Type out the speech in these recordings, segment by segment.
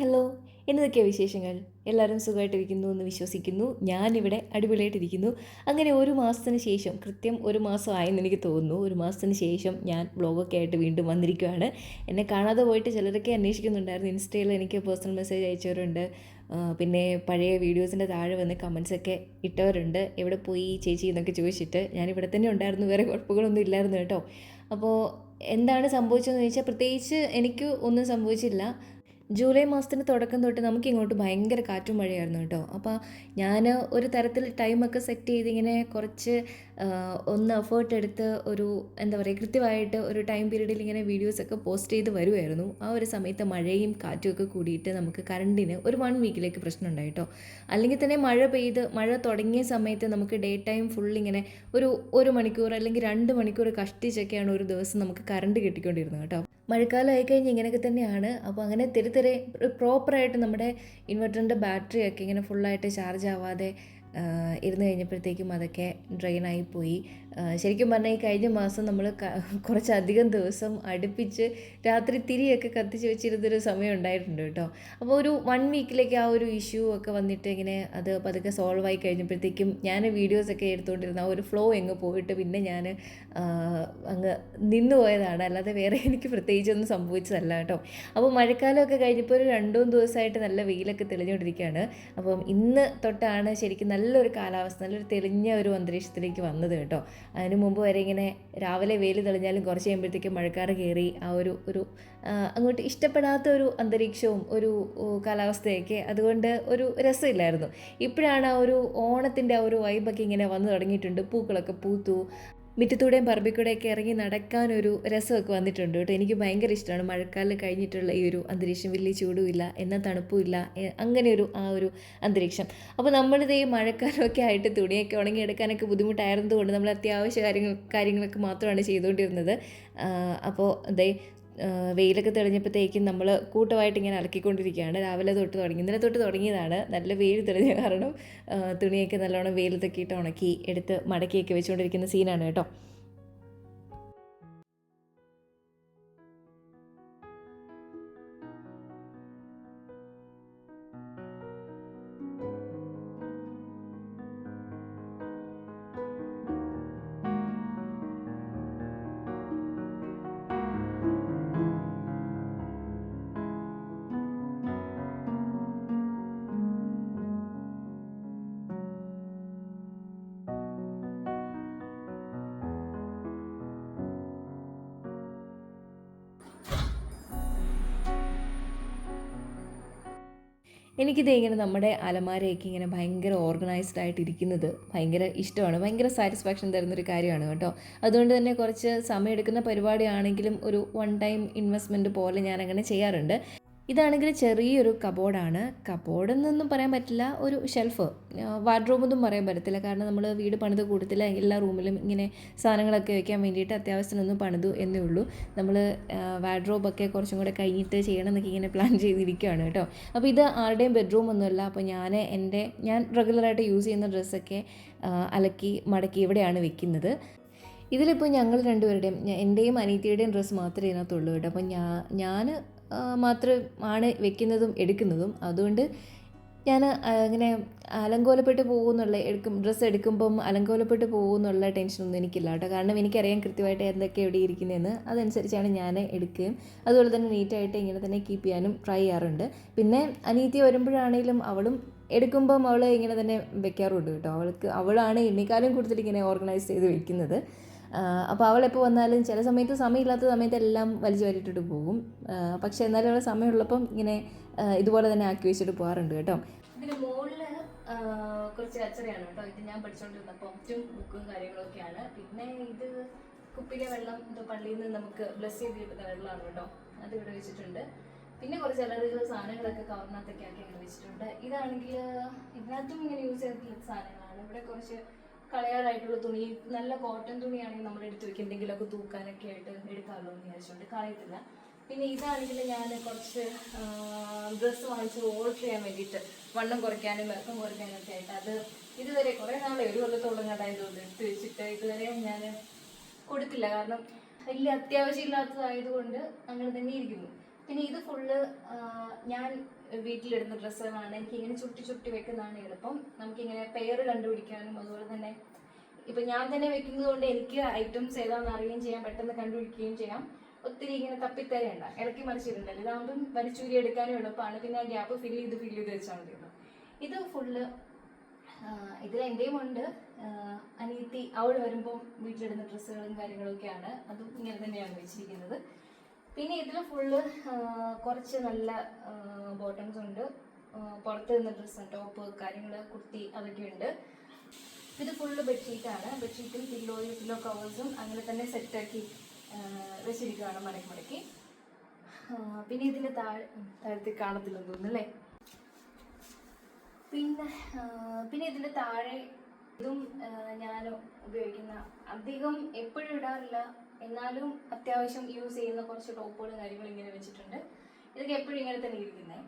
Hello എന്നതൊക്കെയാണ് വിശേഷങ്ങൾ? എല്ലാവരും സുഖമായിട്ടിരിക്കുന്നു എന്ന് വിശ്വസിക്കുന്നു. ഞാനിവിടെ അടിപൊളിയായിട്ടിരിക്കുന്നു. അങ്ങനെ ഒരു മാസത്തിന് ശേഷം കൃത്യം ഒരു മാസം ആയെന്ന് എനിക്ക് തോന്നുന്നു. ഒരു മാസത്തിന് ശേഷം ഞാൻ ബ്ലോഗൊക്കെ ആയിട്ട് വീണ്ടും വന്നിരിക്കുകയാണ് എന്നെ കാണാതെ പോയിട്ട് ചിലരൊക്കെ അന്വേഷിക്കുന്നുണ്ടായിരുന്നു. ഇൻസ്റ്റയിൽ എനിക്ക് പേഴ്സണൽ മെസ്സേജ് അയച്ചവരുണ്ട്. പിന്നെ പഴയ വീഡിയോസിന്റെ താഴെ വന്ന് കമൻസൊക്കെ ഇട്ടവരുണ്ട്. എവിടെ പോയി ചേച്ചി എന്നൊക്കെ ചോദിച്ചിട്ട്. ഞാനിവിടെ തന്നെ ഉണ്ടായിരുന്നു. വേറെ കുഴപ്പങ്ങളൊന്നും ഇല്ലായിരുന്നു കേട്ടോ. അപ്പോൾ എന്താണ് സംഭവിച്ചതെന്ന് ചോദിച്ചാൽ പ്രത്യേകിച്ച് എനിക്ക് ഒന്നും സംഭവിച്ചില്ല. ജൂലൈ മാസത്തിന് തുടക്കം തൊട്ട് നമുക്ക് ഇങ്ങോട്ട് ഭയങ്കര കാറ്റും മഴയായിരുന്നു കേട്ടോ. അപ്പോൾ ഞാൻ ഒരു തരത്തിൽ ടൈമൊക്കെ സെറ്റ് ചെയ്ത് ഇങ്ങനെ കുറച്ച് ഒന്ന് എഫേർട്ട് എടുത്ത് ഒരു എന്താ പറയുക കൃത്യമായിട്ട് ഒരു ടൈം പീരീഡിൽ ഇങ്ങനെ വീഡിയോസൊക്കെ പോസ്റ്റ് ചെയ്ത് വരുമായിരുന്നു ആ ഒരു സമയത്ത് മഴയും കാറ്റും ഒക്കെ കൂടിയിട്ട് നമുക്ക് കറണ്ടിന് ഒരു വൺ വീക്കിലേക്ക് പ്രശ്നം ഉണ്ടായി കേട്ടോ. അല്ലെങ്കിൽ തന്നെ മഴ പെയ്ത് മഴ തുടങ്ങിയ സമയത്ത് നമുക്ക് ഡേ ടൈം ഫുൾ ഇങ്ങനെ ഒരു ഒരു മണിക്കൂർ അല്ലെങ്കിൽ രണ്ട് മണിക്കൂർ കഷ്ടിച്ചൊക്കെയാണ് ഒരു ദിവസം നമുക്ക് കറണ്ട് കിട്ടിക്കൊണ്ടിരുന്നത് കേട്ടോ. മഴക്കാലം ആയിക്കഴിഞ്ഞ് ഇങ്ങനെയൊക്കെ തന്നെയാണ്. അപ്പോൾ അങ്ങനെ തെരി തെരെ പ്രോപ്പറായിട്ട് നമ്മുടെ ഇൻവെർട്ടറിന്റെ ബാറ്ററിയൊക്കെ ഇങ്ങനെ ഫുള്ളായിട്ട് ചാർജ് ആവാതെ ഇരുന്ന് കഴിഞ്ഞപ്പോഴത്തേക്കും അതൊക്കെ ഡ്രെയിനായി പോയി. ശരിക്കും പറഞ്ഞാൽ ഈ കഴിഞ്ഞ മാസം നമ്മൾ കുറച്ചധികം ദിവസം അടുപ്പിച്ച് രാത്രി തിരിയൊക്കെ കത്തിച്ച് വെച്ചിരുന്നൊരു സമയം ഉണ്ടായിട്ടുണ്ട് കേട്ടോ. അപ്പോൾ ഒരു വൺ വീക്കിലേക്ക് ആ ഒരു ഇഷ്യൂ ഒക്കെ വന്നിട്ട് ഇങ്ങനെ അത് പതുക്കെ സോൾവ് ആയി കഴിഞ്ഞപ്പോഴത്തേക്കും ഞാൻ വീഡിയോസൊക്കെ എടുത്തുകൊണ്ടിരുന്ന ആ ഒരു ഫ്ലോ എങ്ങ് പോയിട്ട് പിന്നെ ഞാൻ അങ്ങ് നിന്നു പോയതാണ്. അല്ലാതെ വേറെ എനിക്ക് പ്രത്യേകിച്ചൊന്നും സംഭവിച്ചതല്ല കേട്ടോ. അപ്പോൾ മഴക്കാലമൊക്കെ കഴിഞ്ഞപ്പോൾ ഒരു രണ്ടു മൂന്ന് ദിവസമായിട്ട് നല്ല വെയിലൊക്കെ തെളിഞ്ഞുകൊണ്ടിരിക്കുകയാണ് അപ്പം ഇന്ന് തൊട്ടാണ് ശരിക്കും നല്ലൊരു കാലാവസ്ഥ നല്ലൊരു തെളിഞ്ഞ ഒരു അന്തരീക്ഷത്തിലേക്ക് വന്നത് കേട്ടോ. അതിന് മുമ്പ് വരെ ഇങ്ങനെ രാവിലെ വെയിൽ തെളിഞ്ഞാലും കുറച്ച് കഴിയുമ്പോഴത്തേക്കും മഴക്കാറ് കയറി ആ ഒരു ഒരു അങ്ങോട്ട് ഇഷ്ടപ്പെടാത്ത ഒരു അന്തരീക്ഷവും ഒരു കാലാവസ്ഥയൊക്കെ അതുകൊണ്ട് ഒരു രസമില്ലായിരുന്നു. ഇപ്പോഴാണ് ആ ഒരു ഓണത്തിന്റെ ആ ഒരു വൈബൊക്കെ ഇങ്ങനെ വന്നു തുടങ്ങിയിട്ടുണ്ട്. പൂക്കളൊക്കെ പൂത്തു. മുറ്റത്തൂടെയും പറമ്പിക്കൂടെയൊക്കെ ഇറങ്ങി നടക്കാനൊരു രസമൊക്കെ വന്നിട്ടുണ്ട് കേട്ടോ. എനിക്ക് ഭയങ്കര ഇഷ്ടമാണ്. മഴക്കാലം കഴിഞ്ഞിട്ടുള്ള ഈ ഒരു അന്തരീക്ഷം. വലിയ ചൂടുമില്ല എന്നാൽ തണുപ്പുമില്ല അങ്ങനെയൊരു അങ്ങനെ ഒരു ആ ഒരു അന്തരീക്ഷം. അപ്പോൾ നമ്മളിത് ഈ മഴക്കാലമൊക്കെ ആയിട്ട് തുണിയൊക്കെ ഉണങ്ങിയെടുക്കാനൊക്കെ ബുദ്ധിമുട്ടായിരുന്നതുകൊണ്ട് നമ്മൾ അത്യാവശ്യ കാര്യങ്ങൾ കാര്യങ്ങളൊക്കെ മാത്രമാണ് ചെയ്തുകൊണ്ടിരുന്നത്. അപ്പോൾ അതേ വെയിലൊക്കെ തെളിഞ്ഞപ്പോഴത്തേക്കും നമ്മൾ കൂട്ടമായിട്ട് ഇങ്ങനെ അലക്കിക്കൊണ്ടിരിക്കുകയാണ്. രാവിലെ തൊട്ട് തുടങ്ങി ഇന്നലെ തൊട്ട് തുടങ്ങിയതാണ്. നല്ല വെയിൽ തെളിഞ്ഞ കാരണം തുണിയൊക്കെ നല്ലോണം വെയിലത്തൊക്കെ ഇട്ട് ഉണക്കി എടുത്ത് മടക്കിയൊക്കെ വെച്ചുകൊണ്ടിരിക്കുന്ന സീനാണ് കേട്ടോ. എനിക്കിത് ഇങ്ങനെ നമ്മുടെ അലമാരയൊക്കെ ഇങ്ങനെ ഭയങ്കര ഓർഗനൈസ്ഡ് ആയിട്ട് ഇരിക്കുന്നത് ഭയങ്കര ഇഷ്ടമാണ്. ഭയങ്കര സാറ്റിസ്ഫാക്ഷൻ തരുന്നൊരു കാര്യമാണ് കേട്ടോ. അതുകൊണ്ട് തന്നെ കുറച്ച് സമയം എടുക്കുന്ന പരിപാടിയാണെങ്കിലും ഒരു വൺ ടൈം ഇൻവെസ്റ്റ്മെന്റ് പോലെ ഞാൻ അങ്ങനെ ചെയ്യാറുണ്ട്. ഇതാണെങ്കിൽ ചെറിയൊരു കബോർഡാണ്. കബോർഡെന്നൊന്നും പറയാൻ പറ്റില്ല. ഒരു ഷെൽഫ്. വാർഡ്രോബ് ഒന്നും പറയാൻ പറ്റത്തില്ല. കാരണം നമ്മൾ വീട് പണിത് കൂട്ടത്തില്ല. എല്ലാ റൂമിലും ഇങ്ങനെ സാധനങ്ങളൊക്കെ വെക്കാൻ വേണ്ടിയിട്ട് അത്യാവശ്യത്തിനൊന്നും പണിതു എന്നേ ഉള്ളൂ. നമ്മൾ വാർഡ്രോബൊക്കെ കുറച്ചും കൂടെ കഴിഞ്ഞിട്ട് ചെയ്യണം എന്നൊക്കെ ഇങ്ങനെ പ്ലാൻ ചെയ്തിരിക്കുകയാണ് കേട്ടോ. അപ്പോൾ ഇത് ആരുടെയും ബെഡ്റൂം ഒന്നുമല്ല. അപ്പോൾ ഞാൻ എന്റെ ഞാൻ റെഗുലറായിട്ട് യൂസ് ചെയ്യുന്ന ഡ്രസ്സൊക്കെ അലക്കി മടക്കി ഇവിടെയാണ് വെക്കുന്നത്. ഇതിലിപ്പോൾ ഞങ്ങൾ രണ്ടുപേരുടെയും എന്റെയും അനീത്തിയുടെയും ഡ്രസ്സ് മാത്രമേ ഇതിനകത്തുള്ളൂ കേട്ടോ. അപ്പോൾ ഞാൻ ഞാൻ മാത്രം ആണ് വെക്കുന്നതും എടുക്കുന്നതും. അതുകൊണ്ട് ഞാൻ അങ്ങനെ അലങ്കോലപ്പെട്ട് പോകുന്നുള്ള എടുക്കും ഡ്രസ്സ് എടുക്കുമ്പം അലങ്കോലപ്പെട്ട് പോകുന്നുള്ള ടെൻഷനൊന്നും എനിക്കില്ല കേട്ടോ. കാരണം എനിക്കറിയാം കൃത്യമായിട്ട് എന്തൊക്കെ എവിടെ ഇരിക്കുന്നതെന്ന് അതനുസരിച്ചാണ് ഞാൻ എടുക്കുകയും അതുപോലെ തന്നെ നീറ്റായിട്ട് ഇങ്ങനെ തന്നെ കീപ്പ് ചെയ്യാനും ട്രൈ ചെയ്യാറുണ്ട്. പിന്നെ അനീതി വരുമ്പോഴാണെങ്കിലും അവളും എടുക്കുമ്പം അവൾ ഇങ്ങനെ തന്നെ വെക്കാറുണ്ട് കേട്ടോ. അവൾക്ക് അവളാണ് എന്നെക്കാളും കൂടുതൽ ഇങ്ങനെ ഓർഗനൈസ് ചെയ്ത് വെക്കുന്നത്. അപ്പോൾ അവളെപ്പോൾ വന്നാലും ചില സമയത്ത് സമയമില്ലാത്ത സമയത്ത് എല്ലാം വലിച്ചു വാരിട്ടിട്ട് പോകും. പക്ഷെ എന്നാലും അവളെ സമയമുള്ളപ്പം ഇങ്ങനെ ഇതുപോലെ തന്നെ ആക്കി വെച്ചിട്ട് പോകാറുണ്ട് കേട്ടോ. ഇതിന് മുകളിൽ കുറച്ച് അച്ചറിയാണ് കേട്ടോ. ഇത് ഞാൻ പഠിച്ചുകൊണ്ടിരുന്നപ്പോൾ ഒറ്റും ബുക്കും കാര്യങ്ങളൊക്കെയാണ്. പിന്നെ ഇത് കുപ്പിയിലെ വെള്ളം ഇത് പള്ളിയിൽ നിന്ന് നമുക്ക് ബ്ലസ് ചെയ്ത് കിട്ടുന്ന വെള്ളമാണ് കേട്ടോ. അത് ഇവിടെ വെച്ചിട്ടുണ്ട്. പിന്നെ കുറച്ച് അലറികൾ സാധനങ്ങളൊക്കെ കവറിനകത്തൊക്കെ ആക്കി അങ്ങനെ വെച്ചിട്ടുണ്ട്. ഇതാണെങ്കിൽ ഇതിനകത്തും ഇങ്ങനെ യൂസ് ചെയ്തിട്ടുള്ള സാധനങ്ങളാണ്. ഇവിടെ കുറച്ച് കളയാറായിട്ടുള്ള തുണി നല്ല കോട്ടൺ തുണിയാണെങ്കിൽ നമ്മൾ എടുത്ത് വെക്കുക എന്തെങ്കിലുമൊക്കെ തൂക്കാനൊക്കെ ആയിട്ട് എടുക്കാമല്ലോ എന്ന് വിചാരിച്ചുകൊണ്ട് കളയത്തില്ല. പിന്നെ ഇതാണെങ്കിൽ ഞാൻ കുറച്ച് ഡ്രസ്സ് വാങ്ങിച്ച് ഓർഡർ ചെയ്യാൻ വേണ്ടിയിട്ട് വണ്ണം കുറയ്ക്കാനും ഇറക്കം കുറയ്ക്കാനും ഒക്കെ ആയിട്ട് അത് ഇതുവരെ കുറേ നാളെ ഒരു കൊല്ലത്തോളം കണ്ടായതുകൊണ്ട് എടുത്ത് വെച്ചിട്ട്. ഇതുവരെ ഞാൻ കൊടുത്തില്ല കാരണം വലിയ അത്യാവശ്യം ഇല്ലാത്തതായതുകൊണ്ട് അങ്ങനെ തന്നെ ഇരിക്കുന്നു പിന്നെ ഇത് ഫുള്ള് ഞാൻ വീട്ടിലിടുന്ന ഡ്രസ്സുകളാണ്. എനിക്ക് ഇങ്ങനെ ചുട്ടി ചുട്ടി വെക്കുന്നതാണ് എളുപ്പം. നമുക്കിങ്ങനെ പെയർ കണ്ടുപിടിക്കാനും അതുപോലെ തന്നെ ഇപ്പം ഞാൻ തന്നെ വെക്കുന്നത് കൊണ്ട് എനിക്ക് ഐറ്റംസ് ഏതാണെന്ന് അറിയുകയും ചെയ്യാം പെട്ടെന്ന് കണ്ടുപിടിക്കുകയും ചെയ്യാം. ഒത്തിരി ഇങ്ങനെ തപ്പിത്തരേണ്ട ഇളക്കി മറിച്ചിട്ടുണ്ടല്ലോ ഇതാകുമ്പം വലിച്ചൂരി എടുക്കാനും എളുപ്പമാണ്. പിന്നെ ഗ്യാപ്പ് ഫില്ല് ചെയ്ത് ഫില്ല് ചെയ്ത് വെച്ചാൽ മതി ഇത് ഫുള്ള് ഇതിൽ എന്റെയും ഉണ്ട്. അനിയത്തി അവൾ വരുമ്പോൾ വീട്ടിലിടുന്ന ഡ്രസ്സുകളും കാര്യങ്ങളൊക്കെയാണ്. അതും ഇങ്ങനെ തന്നെയാണ് വെച്ചിരിക്കുന്നത്. പിന്നെ ഇതിൽ ഫുള്ള് കുറച്ച് നല്ല ബോട്ടംസ് ഉണ്ട്. പുറത്ത് നിന്ന് ഡ്രസ്സ് ടോപ്പ് കാര്യങ്ങൾ കുർത്തി അതൊക്കെ ഉണ്ട്. ഇത് ഫുള്ള് ബെഡ്ഷീറ്റാണ് ബെഡ്ഷീറ്റും പില്ലോയും പില്ലോ കവേഴ്സും അങ്ങനെ തന്നെ സെറ്റാക്കി വെച്ചിരിക്കുകയാണ് മടക്കി മടക്കി. പിന്നെ ഇതിന്റെ താഴെ താഴത്തെ കാണത്തില്ലെന്ന് തോന്നുന്നു പിന്നെ പിന്നെ ഇതിന്റെ താഴെ ഇതും ഞാൻ ഉപയോഗിക്കുന്ന അധികം എപ്പോഴും ഇടാറില്ല. എന്നാലും അത്യാവശ്യം യൂസ് ചെയ്യുന്ന കുറച്ച് ടോപ്പുകളും കാര്യങ്ങളും ഇങ്ങനെ വെച്ചിട്ടുണ്ട്. ഇതൊക്കെ എപ്പോഴും ഇങ്ങനെ തന്നെ ഇരിക്കുന്നത്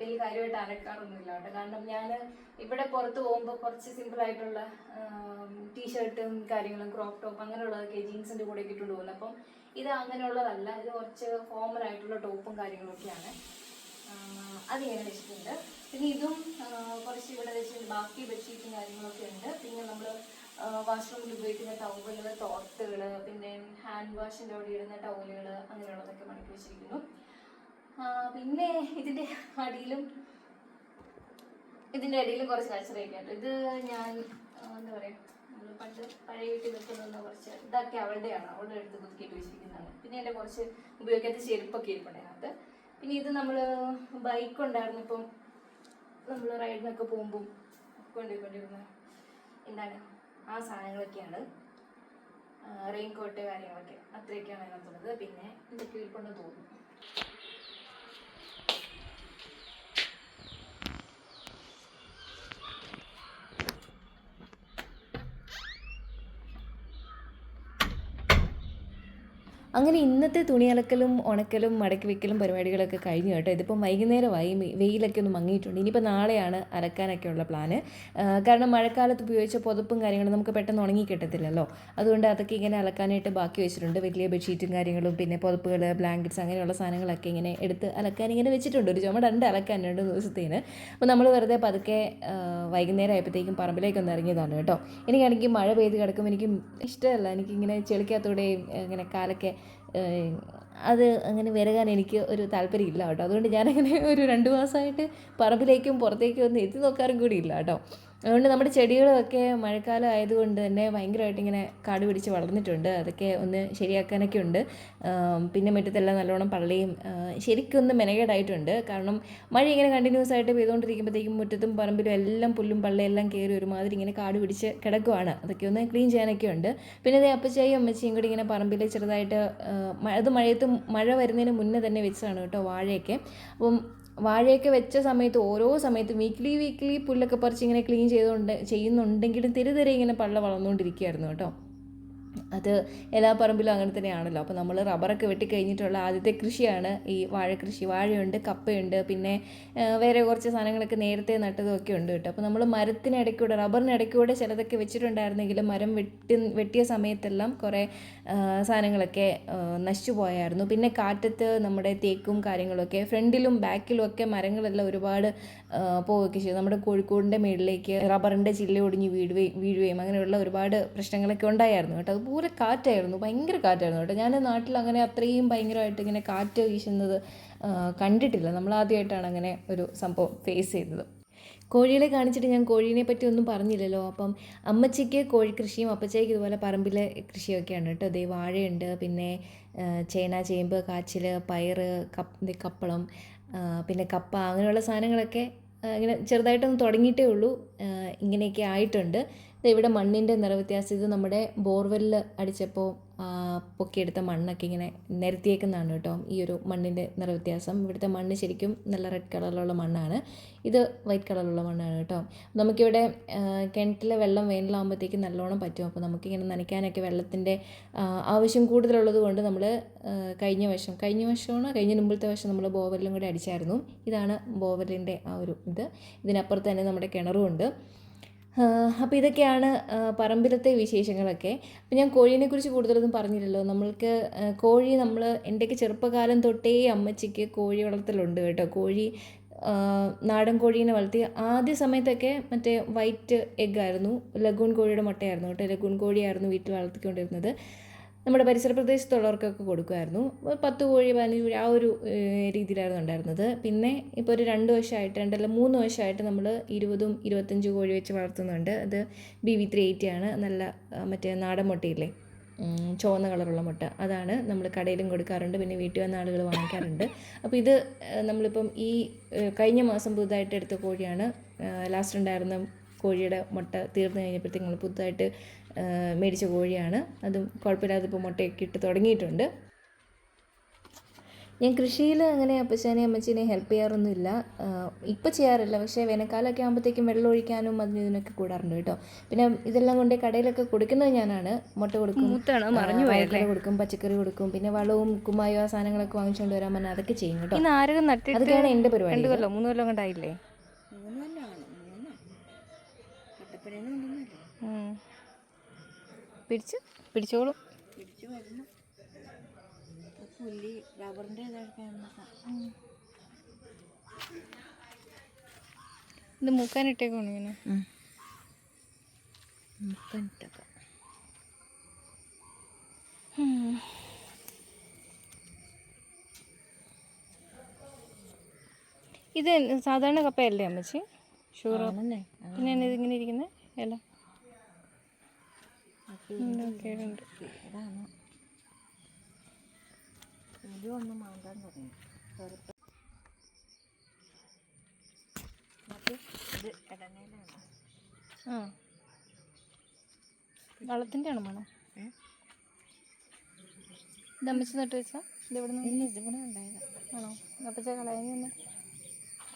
വലിയ കാര്യമായിട്ട് അലക്കാറൊന്നുമില്ല കേട്ടോ. കാരണം ഞാൻ ഇവിടെ പുറത്ത് പോകുമ്പോൾ കുറച്ച് സിമ്പിൾ ആയിട്ടുള്ള ടീഷർട്ടും കാര്യങ്ങളും ക്രോപ്പ് ടോപ്പ് അങ്ങനെയുള്ളതൊക്കെ ജീൻസിന്റെ കൂടെ ഇട്ടുകൊണ്ട് പോകുന്നത് അപ്പം ഇത് അങ്ങനെയുള്ളതല്ല ഇത് കുറച്ച് ഫോമൽ ആയിട്ടുള്ള ടോപ്പും കാര്യങ്ങളൊക്കെയാണ്. അത് അതിങ്ങനെ വെച്ചിട്ടുണ്ട്. പിന്നെ ഇതും കുറച്ച് ഇവിടെ വെച്ചിട്ടുണ്ട്. ബാക്കി ബെഡ്ഷീറ്റും കാര്യങ്ങളൊക്കെ ഉണ്ട്. പിന്നെ നമ്മൾ വാഷ്റൂമിൽ ഉപയോഗിക്കുന്ന ടവലുകൾ തോർത്തുകൾ പിന്നെ ഹാൻഡ് വാഷിന്റെ അവിടെ ഇടുന്ന ടവലുകൾ അങ്ങനെയുള്ളതൊക്കെ മടക്കി വെച്ചിരിക്കുന്നു. പിന്നെ ഇതിന്റെ അടിയിലും ഇതിന്റെ അടിയിലും കുറച്ച് കച്ചറയൊക്കെ ഉണ്ട്. ഇത് ഞാൻ എന്താ പറയുക നമ്മൾ പണ്ട് പഴയ വീട്ടിൽ നിൽക്കുന്ന കുറച്ച് ഇതൊക്കെ അവളുടെയാണ്. അവളുടെ അടുത്ത് കുത്തിയിട്ട് വെച്ചിരിക്കുന്നതാണ്. പിന്നെ എന്റെ കുറച്ച് ഉപയോഗിക്കാത്ത ചെരുപ്പൊക്കെ ഇരിപ്പുണ്ട് അതിനകത്ത്. പിന്നെ ഇത് നമ്മൾ ബൈക്ക് ഉണ്ടായിരുന്നപ്പം നമ്മൾ റൈഡിനൊക്കെ പോകുമ്പം കൊണ്ടുപോയിക്കൊണ്ടിരുന്ന എന്താണ്? ആ സാധനങ്ങളൊക്കെയാണ്. റെയിൻ കോട്ട് കാര്യങ്ങളൊക്കെ. അത്രയൊക്കെയാണ് അതിനകത്തുള്ളത്. പിന്നെ ഇതൊക്കെ ഇരിപ്പുണ്ടെന്ന് തോന്നുന്നു. അങ്ങനെ ഇന്നത്തെ തുണി അലക്കലും ഉണക്കലും മടക്കി വെക്കലും പരിപാടികളൊക്കെ കഴിഞ്ഞു കേട്ടോ. ഇതിപ്പം വൈകുന്നേരമായി. വെയിലൊക്കെ ഒന്ന് മങ്ങിയിട്ടുണ്ട്. ഇനിയിപ്പോൾ നാളെയാണ് അലക്കാനൊക്കെ ഉള്ള പ്ലാന് കാരണം മഴക്കാലത്ത് ഉപയോഗിച്ച പുതപ്പും കാര്യങ്ങളും നമുക്ക് പെട്ടെന്ന് ഉണങ്ങി കിട്ടത്തില്ലല്ലോ. അതുകൊണ്ട് അതൊക്കെ ഇങ്ങനെ അലക്കാനായിട്ട് ബാക്കി വെച്ചിട്ടുണ്ട്. വലിയ ബെഡ്ഷീറ്റും കാര്യങ്ങളും പിന്നെ പുതപ്പുകൾ ബ്ലാങ്കറ്റ്സ് അങ്ങനെയുള്ള സാധനങ്ങളൊക്കെ ഇങ്ങനെ എടുത്ത് അലക്കാൻ ഇങ്ങനെ വെച്ചിട്ടുണ്ട്. ഒരു ചുമടുണ്ട് അലക്കാൻ രണ്ട് ദിവസത്തേന്. അപ്പോൾ നമ്മൾ വെറുതെ പതുക്കെ വൈകുന്നേരം ആയപ്പോഴത്തേക്കും പറമ്പിലേക്ക് ഒന്ന് ഇറങ്ങിയതാണ് കേട്ടോ. എനിക്കാണെങ്കിൽ മഴ പെയ്ത് കിടക്കുമ്പോൾ എനിക്ക് ഇഷ്ടമല്ല. എനിക്കിങ്ങനെ ചെളിക്കകത്തൂടെയും ഇങ്ങനെ കാലൊക്കെ അത് അങ്ങനെ വിരകാൻ എനിക്ക് ഒരു താല്പര്യമില്ല കേട്ടോ. അതുകൊണ്ട് ഞാനങ്ങനെ ഒരു രണ്ട് മാസമായിട്ട് പറമ്പിലേക്കും പുറത്തേക്കും ഒന്നും എത്തി നോക്കാറും കൂടി ഇല്ല കേട്ടോ. അതുകൊണ്ട് നമ്മുടെ ചെടികളൊക്കെ മഴക്കാലം ആയതുകൊണ്ട് തന്നെ ഭയങ്കരമായിട്ട് ഇങ്ങനെ കാട് പിടിച്ച് വളർന്നിട്ടുണ്ട്. അതൊക്കെ ഒന്ന് ശരിയാക്കാനൊക്കെ ഉണ്ട്. പിന്നെ മുറ്റത്തെല്ലാം നല്ലോണം പള്ളിയും ശരിക്കൊന്ന് മെനകേടായിട്ടുണ്ട്. കാരണം മഴ ഇങ്ങനെ കണ്ടിന്യൂസ് ആയിട്ട് പെയ്തുകൊണ്ടിരിക്കുമ്പോഴത്തേക്കും മുറ്റത്തും പറമ്പിലും എല്ലാം പുല്ലും പള്ളിയെല്ലാം കയറി ഒരുമാതിരി ഇങ്ങനെ കാട് പിടിച്ച് കിടക്കുവാണ്. അതൊക്കെ ഒന്ന് ക്ലീൻ ചെയ്യാനൊക്കെ ഉണ്ട്. പിന്നെ അതേ അപ്പച്ചായും അമ്മച്ചിയും കൂടി ഇങ്ങനെ പറമ്പിൽ ചെറുതായിട്ട് അത് മഴയത്ത് മഴ വരുന്നതിന് മുന്നേ തന്നെ വെച്ചതാണ് കേട്ടോ വാഴയൊക്കെ. അപ്പം വാഴയൊക്കെ വെച്ച സമയത്ത് ഓരോ സമയത്തും വീക്ക്ലി വീക്ക്ലി പുല്ലൊക്കെ പറിച്ച് ഇങ്ങനെ ക്ലീൻ ചെയ്തുകൊണ്ട് ചെയ്യുന്നുണ്ടെങ്കിലും തെരു ഇങ്ങനെ പള്ള വളർന്നുകൊണ്ടിരിക്കുകയായിരുന്നു കേട്ടോ. അത് എല്ലാ പറമ്പിലും അങ്ങനെ തന്നെയാണല്ലോ. അപ്പോൾ നമ്മൾ റബ്ബറൊക്കെ വെട്ടിക്കഴിഞ്ഞിട്ടുള്ള ആദ്യത്തെ കൃഷിയാണ് ഈ വാഴ കൃഷി വാഴയുണ്ട് കപ്പയുണ്ട് പിന്നെ വേറെ കുറച്ച് സാധനങ്ങളൊക്കെ നേരത്തെ നട്ടതൊക്കെ ഉണ്ട് കേട്ടോ. അപ്പോൾ നമ്മൾ മരത്തിനിടയ്ക്കൂടെ റബ്ബറിനിടയ്ക്കൂടെ ചിലതൊക്കെ വെച്ചിട്ടുണ്ടായിരുന്നെങ്കിലും മരം വെട്ടി വെട്ടിയ സമയത്തെല്ലാം കുറേ സാധനങ്ങളൊക്കെ നശിച്ചു പോയായിരുന്നു. പിന്നെ കാറ്റത്ത് നമ്മുടെ തേക്കും കാര്യങ്ങളൊക്കെ ഫ്രണ്ടിലും ബാക്കിലും ഒക്കെ മരങ്ങളെല്ലാം ഒരുപാട് പോവുകയൊക്കെ ചെയ്തു. നമ്മുടെ കോഴിക്കോടിന്റെ മേളിലേക്ക് റബ്ബറിന്റെ ചില്ല ഒടിഞ്ഞ് വീഴുകയും വീഴുകയും അങ്ങനെയുള്ള ഒരുപാട് പ്രശ്നങ്ങളൊക്കെ ഉണ്ടായിരുന്നു കേട്ടോ. അതുപോലെ കാറ്റായിരുന്നു. ഭയങ്കര കാറ്റായിരുന്നു കേട്ടോ. ഞാൻ നാട്ടിൽ അങ്ങനെ അത്രയും ഭയങ്കരമായിട്ട് ഇങ്ങനെ കാറ്റ് വീശുന്നത് കണ്ടിട്ടില്ല. നമ്മൾ ആദ്യമായിട്ടാണ് അങ്ങനെ ഒരു സംഭവം ഫേസ് ചെയ്തത്. കോഴികളെ കാണിച്ചിട്ട് ഞാൻ കോഴീനെ പറ്റി ഒന്നും പറഞ്ഞില്ലല്ലോ. അപ്പം അമ്മച്ചിക്ക് കോഴിക്കൃഷിയും അപ്പച്ചയ്ക്ക് ഇതുപോലെ പറമ്പിലെ കൃഷിയൊക്കെയാണ് കേട്ടോ. ദേ വാഴയുണ്ട് പിന്നെ ചേന ചേമ്പ് കാച്ചിൽ പയറ് കപ്പ് കപ്പളം പിന്നെ കപ്പ അങ്ങനെയുള്ള സാധനങ്ങളൊക്കെ ഇങ്ങനെ ചെറുതായിട്ടൊന്ന് തുടങ്ങിയിട്ടേ ഉള്ളൂ. ഇങ്ങനെയൊക്കെ ആയിട്ടുണ്ട്. ഇവിടെ മണ്ണിന്റെ നിറവ്യത്യാസം. ഇത് നമ്മുടെ ബോർവെല്ലിൽ അടിച്ചപ്പോൾ പൊക്കിയെടുത്ത മണ്ണൊക്കെ ഇങ്ങനെ നിരത്തിയേക്കുന്നതാണ് കേട്ടോ ഈ ഒരു മണ്ണിന്റെ നിറവ്യത്യാസം. ഇവിടുത്തെ മണ്ണ് ശരിക്കും നല്ല റെഡ് കളറിലുള്ള മണ്ണാണ്. ഇത് വൈറ്റ് കളറിലുള്ള മണ്ണാണ് കേട്ടോ. നമുക്കിവിടെ കിണറ്റിലെ വെള്ളം വേനലാകുമ്പോഴത്തേക്ക് നല്ലോണം പറ്റും. അപ്പോൾ നമുക്കിങ്ങനെ നനയ്ക്കാനൊക്കെ വെള്ളത്തിന്റെ ആവശ്യം കൂടുതലുള്ളത് കൊണ്ട് നമ്മൾ കഴിഞ്ഞ വർഷം കഴിഞ്ഞ വർഷമാണ്? കഴിഞ്ഞ മുമ്പത്തെ വർഷം നമ്മൾ ബോവലും കൂടെ അടിച്ചായിരുന്നു. ഇതാണ് ബോവലിന്റെ ആ ഒരു ഇത്. ഇതിനപ്പുറത്ത് തന്നെ നമ്മുടെ കിണറും ഉണ്ട്. അപ്പോൾ ഇതൊക്കെയാണ് പറമ്പിലത്തെ വിശേഷങ്ങളൊക്കെ. അപ്പോൾ ഞാൻ കോഴീനെ കുറിച്ച് കൂടുതലൊന്നും പറഞ്ഞില്ലല്ലോ. നമ്മൾക്ക് കോഴി നമ്മൾ എന്റെയൊക്കെ ചെറുപ്പകാലം തൊട്ടേ അമ്മച്ചിക്ക് കോഴി വളർത്തലുണ്ട് കേട്ടോ. കോഴി നാടൻ കോഴീനെ വളർത്തി. ആദ്യ സമയത്തൊക്കെ മറ്റേ വൈറ്റ് എഗ്ഗായിരുന്നു. ലഗൂൺ കോഴിയുടെ മുട്ടയായിരുന്നു കേട്ടോ. ലഗൂൺ കോഴിയായിരുന്നു വീട്ടിൽ വളർത്തിക്കൊണ്ടിരുന്നത്. നമ്മുടെ പരിസര പ്രദേശത്തുള്ളവർക്കൊക്കെ കൊടുക്കുമായിരുന്നു. പത്ത് കോഴി പതിനഞ്ച് കോഴി ആ ഒരു രീതിയിലായിരുന്നു ഉണ്ടായിരുന്നത്. പിന്നെ ഇപ്പോൾ ഒരു രണ്ട് വർഷമായിട്ട് രണ്ടല്ല മൂന്ന് വർഷമായിട്ട് നമ്മൾ ഇരുപതും ഇരുപത്തഞ്ച് കോഴി വെച്ച് വളർത്തുന്നുണ്ട്. അത് ബി വി ത്രീ എയ്റ്റി ആണ്. നല്ല മറ്റേ നാടൻ മുട്ടയില്ലേ? ചുവന്ന കളറുള്ള മുട്ട. അതാണ് നമ്മൾ കടയിലും കൊടുക്കാറുണ്ട്. പിന്നെ വീട്ടിൽ വന്ന ആളുകൾ വാങ്ങിക്കാറുണ്ട്. അപ്പോൾ ഇത് നമ്മളിപ്പം ഈ കഴിഞ്ഞ മാസം പുതുതായിട്ട് എടുത്ത കോഴിയാണ്. ലാസ്റ്റ് ഉണ്ടായിരുന്ന കോഴിയുടെ മുട്ട തീർന്നു കഴിഞ്ഞപ്പോഴത്തേക്ക് നമ്മൾ പുതുതായിട്ട് മേടിച്ച കോഴിയാണ്. അതും കുഴപ്പമില്ലാതെ ഇപ്പോൾ മുട്ടയൊക്കെ ഇട്ട് തുടങ്ങിയിട്ടുണ്ട്. ഞാൻ കൃഷിയിൽ അങ്ങനെ അപ്പച്ചാനെ അമ്മച്ചീനെ ഹെൽപ്പ് ചെയ്യാറൊന്നുമില്ല. ഇപ്പോൾ ചെയ്യാറില്ല. പക്ഷേ വേനൽക്കാലമൊക്കെ ആകുമ്പോഴത്തേക്കും വെള്ളം ഒഴിക്കാനും അതിന് ഇതിനൊക്കെ കൂടാറുണ്ട് കേട്ടോ. പിന്നെ ഇതെല്ലാം കൊണ്ട് കടയിലൊക്കെ കൊടുക്കുന്നത് ഞാനാണ്. മുട്ട കൊടുക്കും മൂത്താണ് മറിഞ്ഞു ആ, കൊടുക്കും പച്ചക്കറി കൊടുക്കും പിന്നെ വളവും കുമ്മായോ ആ സാധനങ്ങളൊക്കെ വാങ്ങിച്ചുകൊണ്ട് വരാൻ പറഞ്ഞാൽ അതൊക്കെ ചെയ്യും കേട്ടോ. ഈ നാരകം നട്ടിട്ട് അതൊക്കെയാണ് എന്റെ പരിപാടി. രണ്ട് കൊല്ലം മൂന്ന് കൊല്ലം കൊണ്ടായില്ലേ. പിടിച്ചു പിടിച്ചോളൂ. പുല്ലി റബ്ബറിന്റെ ഇതൊക്കെ ഇത് മൂക്കാനിട്ടേക്കാണ് ഇങ്ങനെ? ഇത് സാധാരണ കപ്പയല്ലേ അമ്മച്ചി? ഷുഗർ പിന്നെ ഇതിങ്ങനെ ഇരിക്കുന്നത് ഇല കേടുണ്ട് അതാണ് ഇതൊന്നും മാന്താൻ തുടങ്ങി മറ്റേ ഇത് ഇടനയിലാണ് ആ വളത്തിന്റെ ആണോ മണം ദമ്മിച്ച് നട്ട് വെച്ചാ ഇത് നിന്ന് ആണോ അപ്പച്ച കളയുന്ന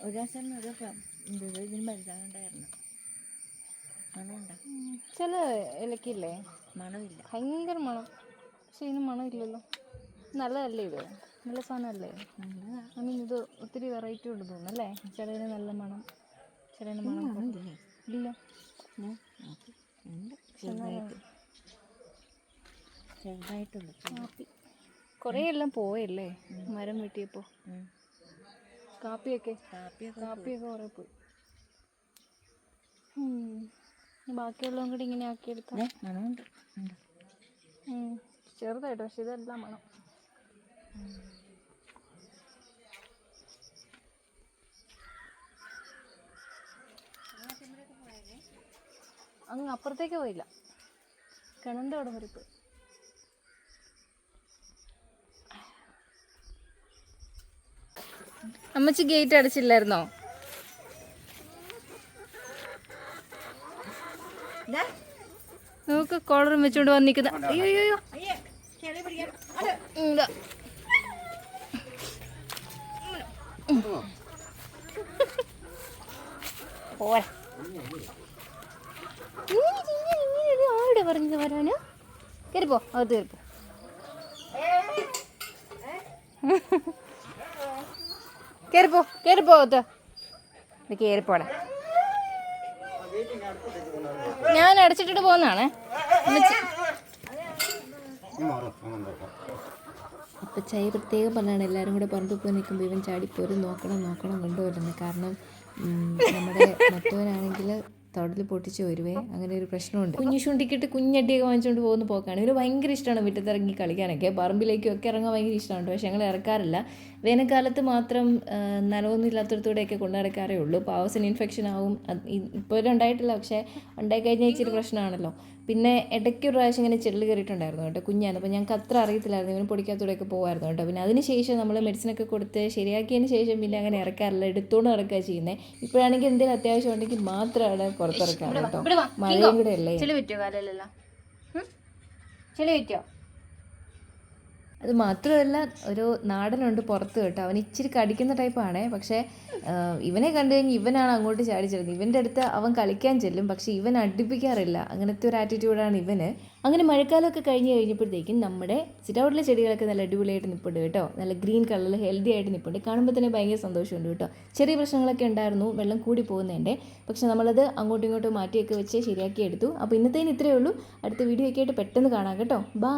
ഒരു ദിവസം ഒരു കം- ഇത് ഇതിന് മരുന്നാണ്ടായിരുന്നു മണമുണ്ടോ ചില ഇലക്കില്ലേ മണമില്ല. ഭയങ്കര മണം. പക്ഷെ ഇതിന് മണമില്ലല്ലോ. നല്ലതല്ലേ ഇത്? നല്ല സാധനമല്ലേ? ഐ മീൻ ഇത് ഒത്തിരി വെറൈറ്റി ഉണ്ട് തോന്നുന്നു അല്ലേ? ചിലതിന് നല്ല മണം. ചിലതിന് മണം. ഇല്ല. കാപ്പി കുറേ എല്ലാം പോയല്ലേ? മരം വെട്ടിയപ്പോൾ. കാപ്പിയൊക്കെ. കാപ്പിയൊക്കെ കാപ്പിയൊക്കെ കുറേ പോയി. ബാക്കിയുള്ളതും കൂടി ഇങ്ങനെ ആക്കിയെടുത്താൽ എടുക്കാം മണമുണ്ട് ചെറുതായിട്ട് പക്ഷെ ഇതെല്ലാം മണം അങ്ങ് അപ്പുറത്തേക്ക് പോയില്ല. കിണറിന്റെ അവിടെ വരെ പോയി. അമ്മച്ചി ഗേറ്റ് അടച്ചില്ലായിരുന്നോ? നമുക്ക് കോളറും വെച്ചുകൊണ്ട് വന്നിക്കുന്ന അയ്യോ അയ്യോ. പോരാ. ആരുടെ പറഞ്ഞത് വരാന്? കയറിപ്പോ അകത്ത് കയറിപ്പോ കയറിപ്പോ കയറിപ്പോ അകത്ത്. കയറിപ്പോടാ ഞാൻ അടച്ചിട്ടിട്ട് പോന്നാണ് അപ്പൊ ചൈ പ്രത്യേകം പറഞ്ഞാണ് എല്ലാവരും കൂടെ പറമ്പിൽ പോയി നിൽക്കുമ്പോൾ ഇവൻ ചാടിപ്പോരും നോക്കണം നോക്കണം കൊണ്ടുവരുന്നത് കാരണം നമ്മുടെ മറ്റവനാണെങ്കിൽ തൊടൽ പൊട്ടിച്ച് വരുവേ? അങ്ങനെ ഒരു പ്രശ്നമുണ്ട്. കുഞ്ഞു ചുണ്ടിക്കിട്ട് കുഞ്ഞടിയൊക്കെ വാങ്ങിച്ചുകൊണ്ട് പോകുന്ന പോക്കാണ്. ഇവന് ഭയങ്കര ഇഷ്ടമാണ് മുറ്റത്തിറങ്ങി കളിക്കാനൊക്കെ. പറമ്പിലേക്കും ഒക്കെ ഇറങ്ങാൻ ഭയങ്കര ഇഷ്ടമുണ്ട് പക്ഷേ ഞങ്ങൾ ഇറക്കാറില്ല. വേനൽക്കാലത്ത് മാത്രം നനവൊന്നുമില്ലാത്തടത്തൂടെ ഒക്കെ കൊണ്ടു നടക്കാറേ ഉള്ളൂ. പാവസിന് ഇൻഫെക്ഷൻ ആവും. ഇപ്പോഴും ഇപ്പോൾ ഉണ്ടായിട്ടില്ല. പക്ഷേ ഉണ്ടായി കഴിഞ്ഞാൽ ഇച്ചിരി പ്രശ്നമാണല്ലോ. പിന്നെ ഇടയ്ക്ക് ഒരു പ്രാവശ്യം ഇങ്ങനെ ചെള്ളി കയറിയിട്ടുണ്ടായിരുന്നു കേട്ടോ കുഞ്ഞാണ് അപ്പോൾ ഞങ്ങൾക്ക് അത്ര അറിയത്തില്ലായിരുന്നു. ഇവന് പൊടിക്കാത്തൂടെയൊക്കെ പോകുമായിരുന്നു കേട്ടോ. പിന്നെ അതിന് ശേഷം നമ്മൾ മെഡിസിനൊക്കെ കൊടുത്ത് ശരിയാക്കിയതിന് ശേഷം പിന്നെ അങ്ങനെ ഇറക്കാറില്ല. എടുത്തുകൊണ്ട് നടക്കുക ചെയ്യുന്നത് ഇപ്പോഴാണെങ്കിൽ എന്തെങ്കിലും അത്യാവശ്യം ഉണ്ടെങ്കിൽ മാത്രമാണ് പുറത്തിറക്കാറ് കേട്ടോ. മഴയും കൂടെ അല്ലേ? ചെളി പറ്റിയോ? അത് മാത്രമല്ല ഒരു നാടനുണ്ട് പുറത്ത് കേട്ടോ. അവൻ ഇച്ചിരി കടിക്കുന്ന ടൈപ്പാണേ പക്ഷേ ഇവനെ കണ്ടു കഴിഞ്ഞാൽ ഇവനാണ് അങ്ങോട്ട് ചാടി ചെല്ലുന്നത് ഇവന്റെ അടുത്ത് അവൻ കളിക്കാൻ ചെല്ലും പക്ഷേ ഇവൻ അടുപ്പിക്കാറില്ല. അങ്ങനത്തെ ഒരു ആറ്റിറ്റ്യൂഡാണ് ഇവന്. അങ്ങനെ മഴക്കാലമൊക്കെ കഴിഞ്ഞ് കഴിഞ്ഞപ്പോഴത്തേക്കും നമ്മുടെ സിറ്റൗട്ടിലെ ചെടികളൊക്കെ നല്ല അടിപൊളിയായിട്ട് നിൽപ്പുണ്ട് കേട്ടോ. നല്ല ഗ്രീൻ കളറിൽ ഹെൽത്തി ആയിട്ട് നിൽപ്പുണ്ട് കാണുമ്പോൾ തന്നെ ഭയങ്കര സന്തോഷമുണ്ട് കേട്ടോ. ചെറിയ പ്രശ്നങ്ങളൊക്കെ ഉണ്ടായിരുന്നു. വെള്ളം കൂടി പോകുന്നതിന്റെ. പക്ഷെ നമ്മളത് അങ്ങോട്ടും ഇങ്ങോട്ടും മാറ്റിയൊക്കെ വെച്ച് ശരിയാക്കി എടുത്തു. അപ്പോൾ ഇന്നത്തേന് ഇത്രയേ ഉള്ളൂ. അടുത്ത വീഡിയോ ഒക്കെ ആയിട്ട് പെട്ടെന്ന് കാണാം കേട്ടോ. ബാ